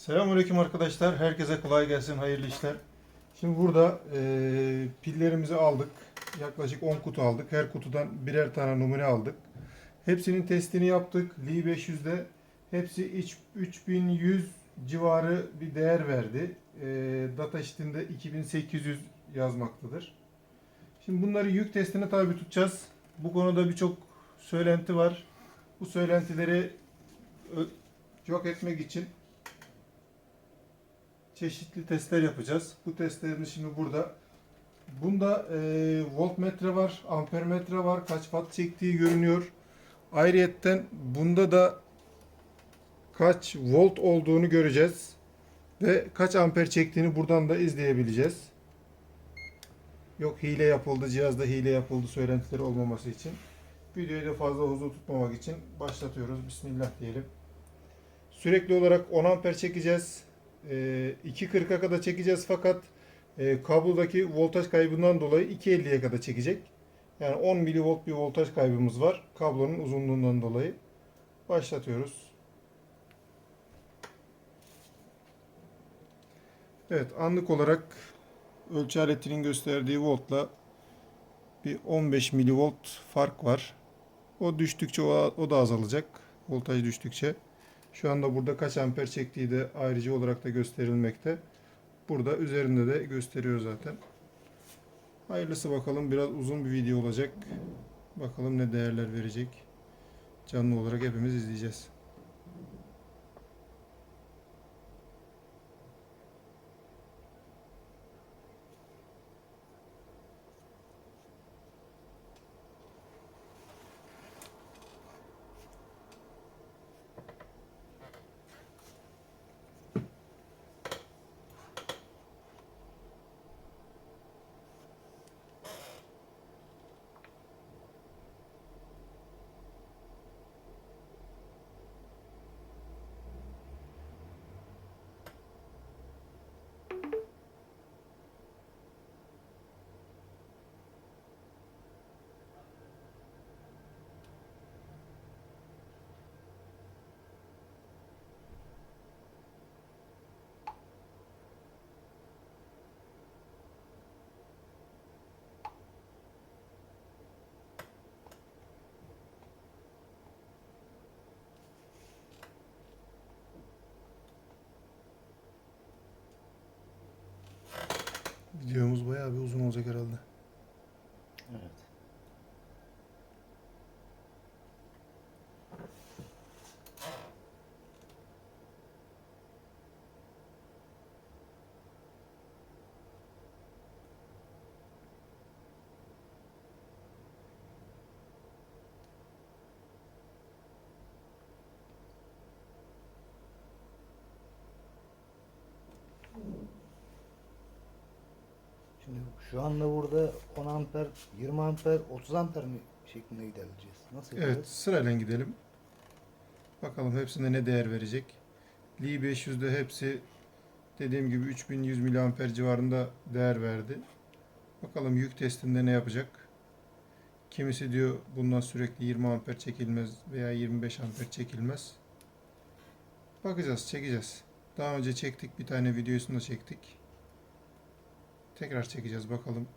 Selamünaleyküm arkadaşlar. Herkese kolay gelsin, hayırlı işler. Şimdi burada eee, pillerimizi aldık. Yaklaşık 10 kutu aldık. Her kutudan birer tane numune aldık. Hepsinin testini yaptık. Li 500'de hepsi iç- 3100 civarı bir değer verdi. Eee data sheet'inde 2800 yazmaktadır. Şimdi bunları yük testine tabi tutacağız. Bu konuda birçok söylenti var. Bu söylentileri yok etmek için çeşitli testler yapacağız. Bu testlerimiz şimdi burada. Bunda e, voltmetre var, ampermetre var, kaç watt çektiği görünüyor. Ayrıyetten bunda da kaç volt olduğunu göreceğiz. Ve kaç amper çektiğini buradan da izleyebileceğiz. Yok hile yapıldı, cihazda hile yapıldı söylentileri olmaması için. Videoyu da fazla hızlı tutmamak için başlatıyoruz. Bismillah diyelim. Sürekli olarak 10 amper çekeceğiz. Ee, 2.40'a kadar çekeceğiz fakat e, kablodaki voltaj kaybından dolayı 2.50'ye kadar çekecek. Yani 10 milivolt bir voltaj kaybımız var kablonun uzunluğundan dolayı. Başlatıyoruz. Evet anlık olarak ölçü aletinin gösterdiği voltla bir 15 milivolt fark var. O düştükçe o, o da azalacak. Voltaj düştükçe. Şu anda burada kaç amper çektiği de ayrıca olarak da gösterilmekte. Burada üzerinde de gösteriyor zaten. Hayırlısı bakalım. Biraz uzun bir video olacak. Bakalım ne değerler verecek. Canlı olarak hepimiz izleyeceğiz. Videomuz bayağı bir uzun olacak herhalde. Evet. Şimdi şu anda burada 10 amper, 20 amper, 30 amper mi şeklinde ilerleyeceğiz? Nasıl Evet yapacağız? sırayla gidelim. Bakalım hepsinde ne değer verecek. Li 500'de hepsi dediğim gibi 3100 mAh civarında değer verdi. Bakalım yük testinde ne yapacak. Kimisi diyor bundan sürekli 20 amper çekilmez veya 25 amper çekilmez. Bakacağız, çekeceğiz. Daha önce çektik, bir tane videosunu da çektik. Tekrar çekeceğiz bakalım.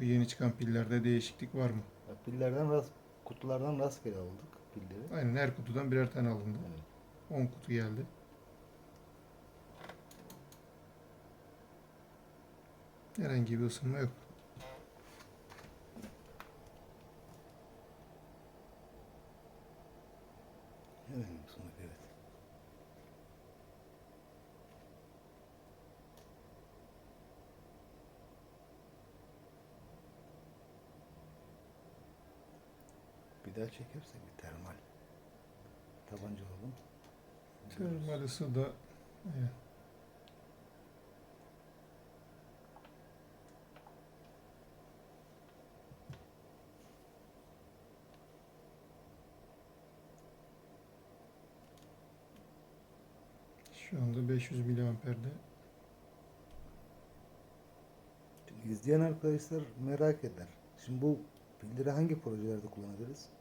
Bu yeni çıkan pillerde değişiklik var mı? Ya Pillerden rast, kutulardan rastgele aldık pilleri. Aynen her kutudan birer tane alındı. Evet. 10 kutu geldi. Herhangi bir ısınma yok. Evet. Sonra evet. Daha çekersek bir termal. Tabanca alalım. Termal ısı da evet. Şu anda 500 miliamperde. Şimdi izleyen arkadaşlar merak eder. Şimdi bu pilleri hangi projelerde kullanabiliriz?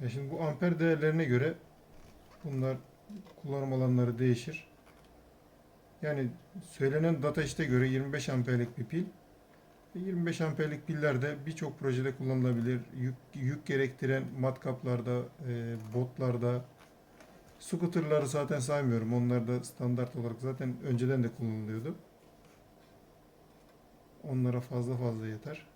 Ya şimdi bu amper değerlerine göre bunlar kullanım alanları değişir. Yani söylenen data işte göre 25 amperlik bir pil. Ve 25 amperlik piller de birçok projede kullanılabilir. Yük, yük gerektiren matkaplarda, e, botlarda, scooterları zaten saymıyorum. Onlar da standart olarak zaten önceden de kullanılıyordu. Onlara fazla fazla yeter.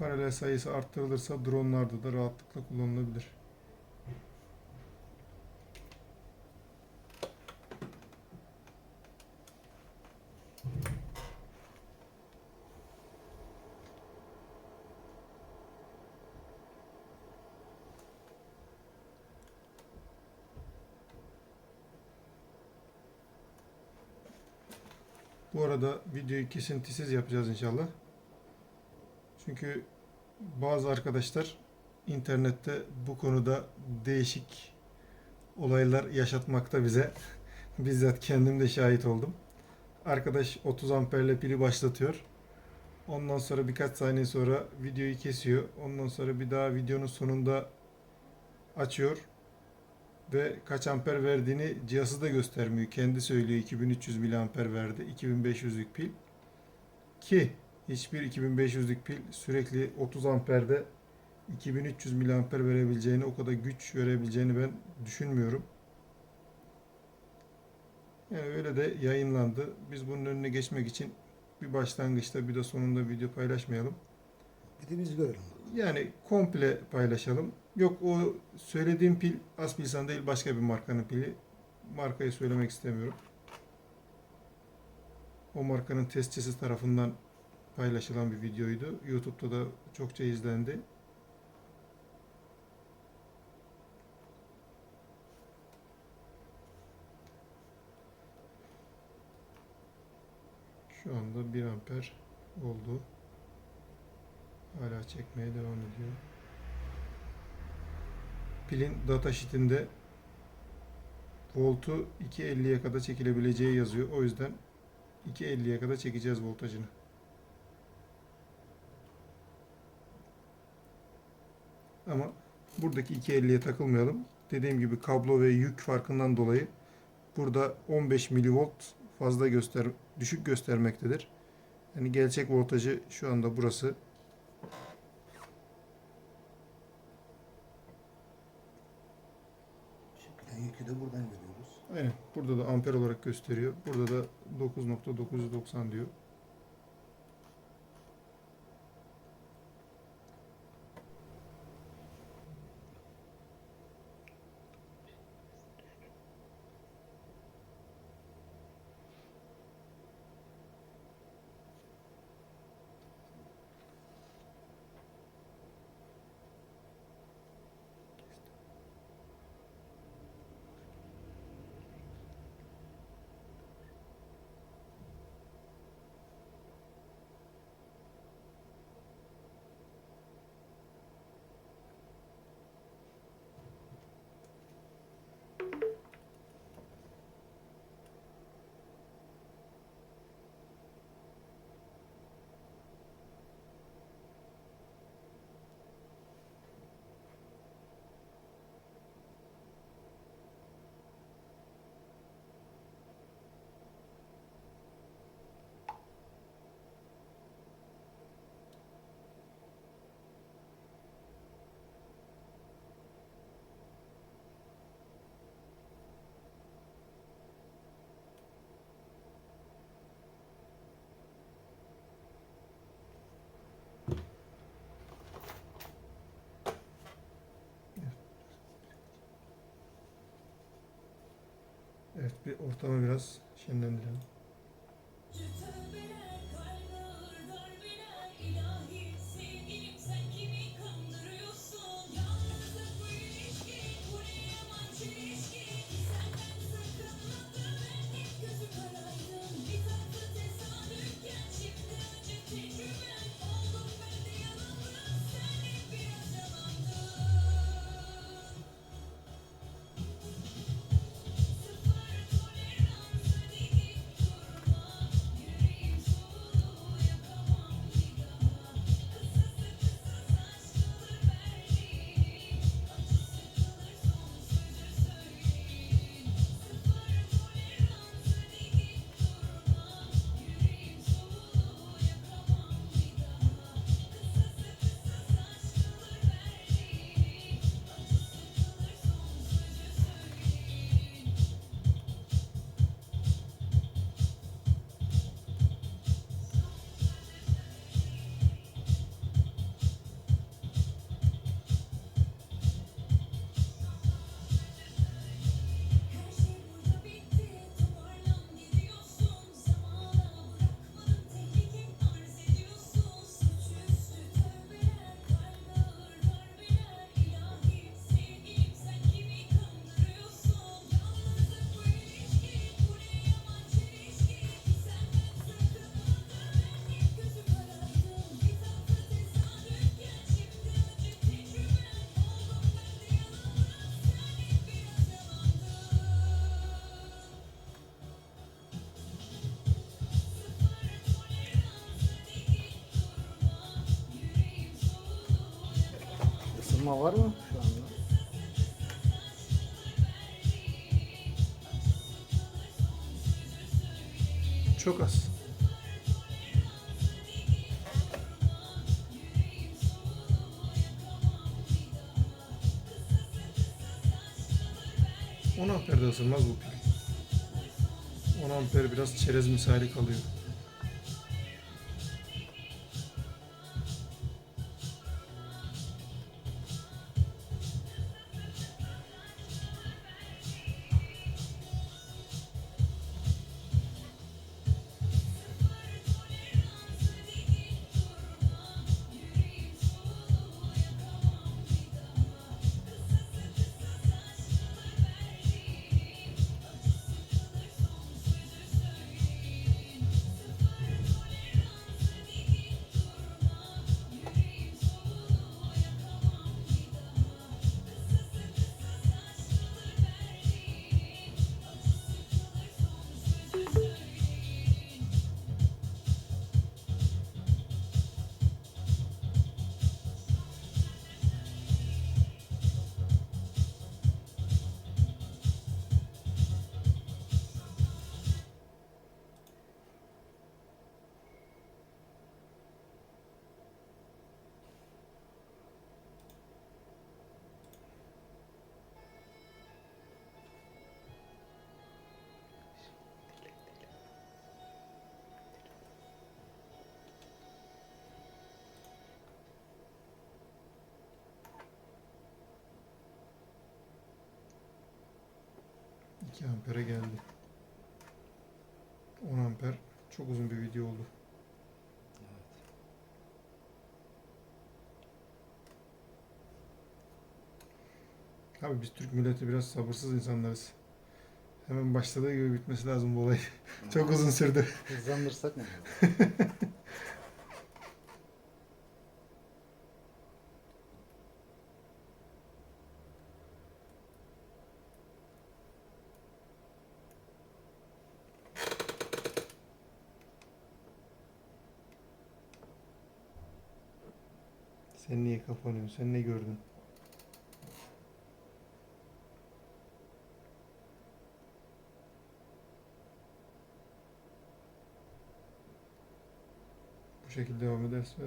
Paralel sayısı arttırılırsa dronlarda da rahatlıkla kullanılabilir. Bu arada videoyu kesintisiz yapacağız inşallah. Çünkü bazı arkadaşlar internette bu konuda değişik olaylar yaşatmakta bize. Bizzat kendim de şahit oldum. Arkadaş 30 amperle pili başlatıyor. Ondan sonra birkaç saniye sonra videoyu kesiyor. Ondan sonra bir daha videonun sonunda açıyor ve kaç amper verdiğini cihazı da göstermiyor. Kendi söylüyor 2300 miliamper verdi. 2500'lük pil. Ki hiçbir 2500'lük pil sürekli 30 amperde 2300 miliamper verebileceğini, o kadar güç verebileceğini ben düşünmüyorum. Yani öyle de yayınlandı. Biz bunun önüne geçmek için bir başlangıçta bir de sonunda video paylaşmayalım. Bir de biz görelim. Yani komple paylaşalım. Yok o söylediğim pil Aspilsan değil başka bir markanın pili. Markayı söylemek istemiyorum. O markanın testçisi tarafından paylaşılan bir videoydu. YouTube'da da çokça izlendi. Şu anda 1 amper oldu. Hala çekmeye devam ediyor. Pilin datasheet'inde voltu 250'ye kadar çekilebileceği yazıyor. O yüzden 250'ye kadar çekeceğiz voltajını. Ama buradaki 250'ye takılmayalım. Dediğim gibi kablo ve yük farkından dolayı burada 15 milivolt fazla göster düşük göstermektedir. Yani gerçek voltajı şu anda burası. Çıkan yükü de buradan görüyoruz. Aynen. Burada da amper olarak gösteriyor. Burada da 9.990 diyor. Evet bir ortamı biraz şenlendirelim. Kırılma var mı şu anda? Çok az. On amperde ısınmaz bu pil. 10 amper biraz çerez misali kalıyor. İki ampere geldi. 10 amper çok uzun bir video oldu. Abi biz Türk milleti biraz sabırsız insanlarız. Hemen başladığı gibi bitmesi lazım bu olay. çok uzun sürdü. Hızlandırsak mı? Sen niye kapanıyorsun? Sen ne gördün? Bu şekilde devam ederse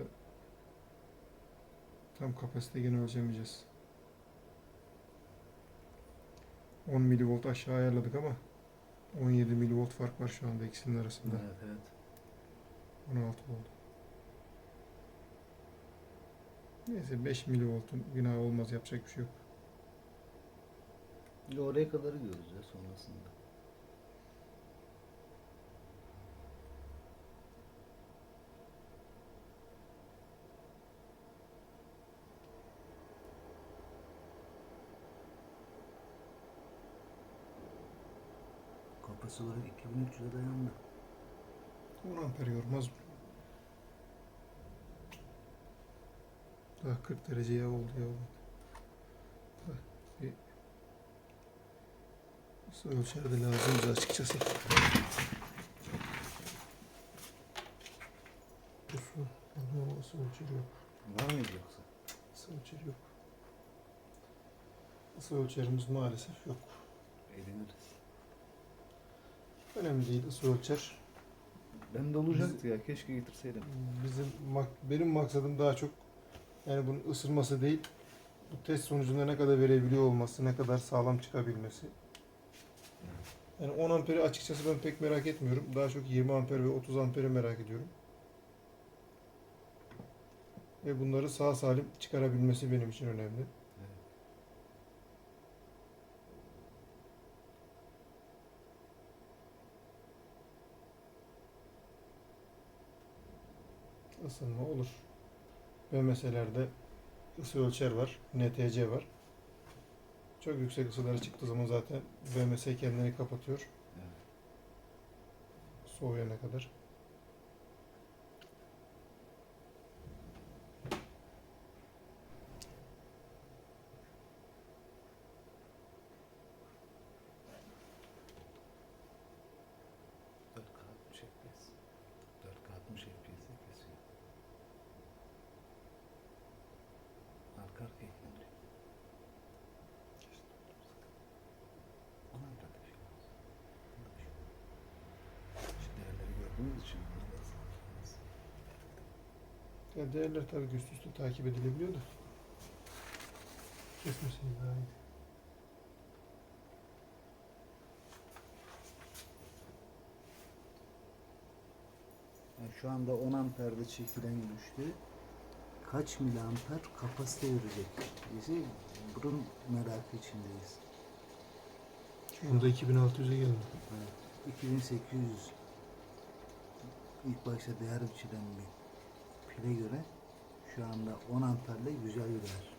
tam kapasite gene ölçemeyeceğiz. 10 milivolt aşağı ayarladık ama 17 milivolt fark var şu anda ikisinin arasında. Evet evet. 16 oldu. Neyse 5 milivoltun günah olmaz yapacak bir şey yok. Ya Oraya kadar gidiyoruz ya sonrasında. Kapası olarak 2300'e dayandı. 10 amper yormaz bu. Daha 40 dereceye oldu ya. Daha bir ısı ölçer de lazım açıkçası. Bu su. Ama ısı ölçeri yok. Var mıydı yoksa? Isı ölçeri yok. Isı ölçerimiz maalesef yok. Eğleniriz. Önemli değil ısı ölçer. Ben de olacaktı ya keşke getirseydim. Bizim mak- benim maksadım daha çok yani bunun ısırması değil. Bu test sonucunda ne kadar verebiliyor olması, ne kadar sağlam çıkabilmesi. Yani 10 amperi açıkçası ben pek merak etmiyorum. Daha çok 20 amper ve 30 amperi merak ediyorum. Ve bunları sağ salim çıkarabilmesi benim için önemli. ısınma olur. BMS'lerde ısı ölçer var, NTC var. Çok yüksek ısılara çıktığı zaman zaten BMS kendini kapatıyor. Evet. Soğuyana kadar. Ya değerler tabii ki üst üste takip edilebiliyor da. Kesmeseniz daha iyi. Yani şu anda 10 amperde çekilen güçlü kaç miliamper kapasite verecek? Bizi bunun merakı içindeyiz. Şu anda 2600'e geldi. Evet. 2800 ilk başta değer biçilen bir pile göre şu anda 10 amperle güzel bir değer.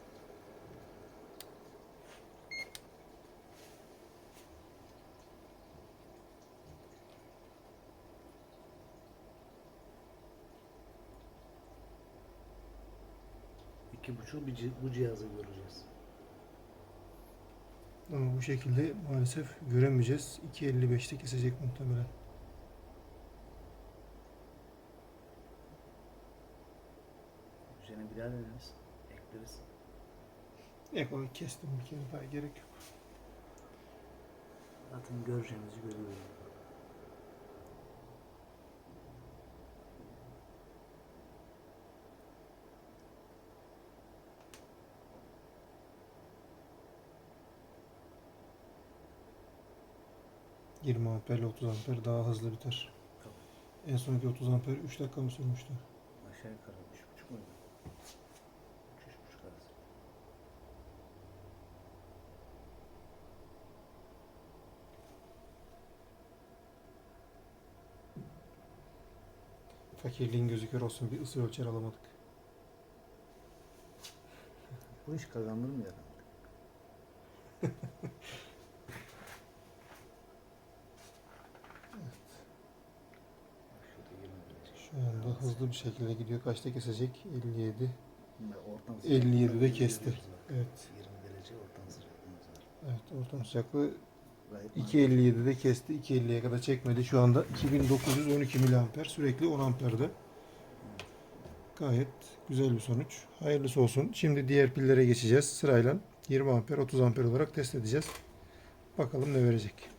İki buçuk bu cihazı göreceğiz. Ama bu şekilde maalesef göremeyeceğiz. 2.55'te kesecek muhtemelen. Üzerine bir daha deneriz. Ekleriz. Ek o kestim bir kere daha gerek yok. Zaten göreceğimizi görüyoruz. Hı. 20 amperle 30 amper daha hızlı biter. En sonki 30 amper 3 dakika mı sürmüştü? Aşağı yukarı Fakirliğin gözü kör olsun bir ısı ölçer alamadık. Bu iş kazanır mı ya? Şu anda hızlı bir şekilde gidiyor. Kaçta kesecek? 57. Ortam 57'de kesti. Evet. 20 derece ortam sıcaklığımız var. Evet ortam sıcaklığı 2.57'de kesti. 2.50'ye kadar çekmedi. Şu anda 2912 miliamper. Sürekli 10 amperde. Gayet güzel bir sonuç. Hayırlısı olsun. Şimdi diğer pillere geçeceğiz sırayla. 20 amper, 30 amper olarak test edeceğiz. Bakalım ne verecek.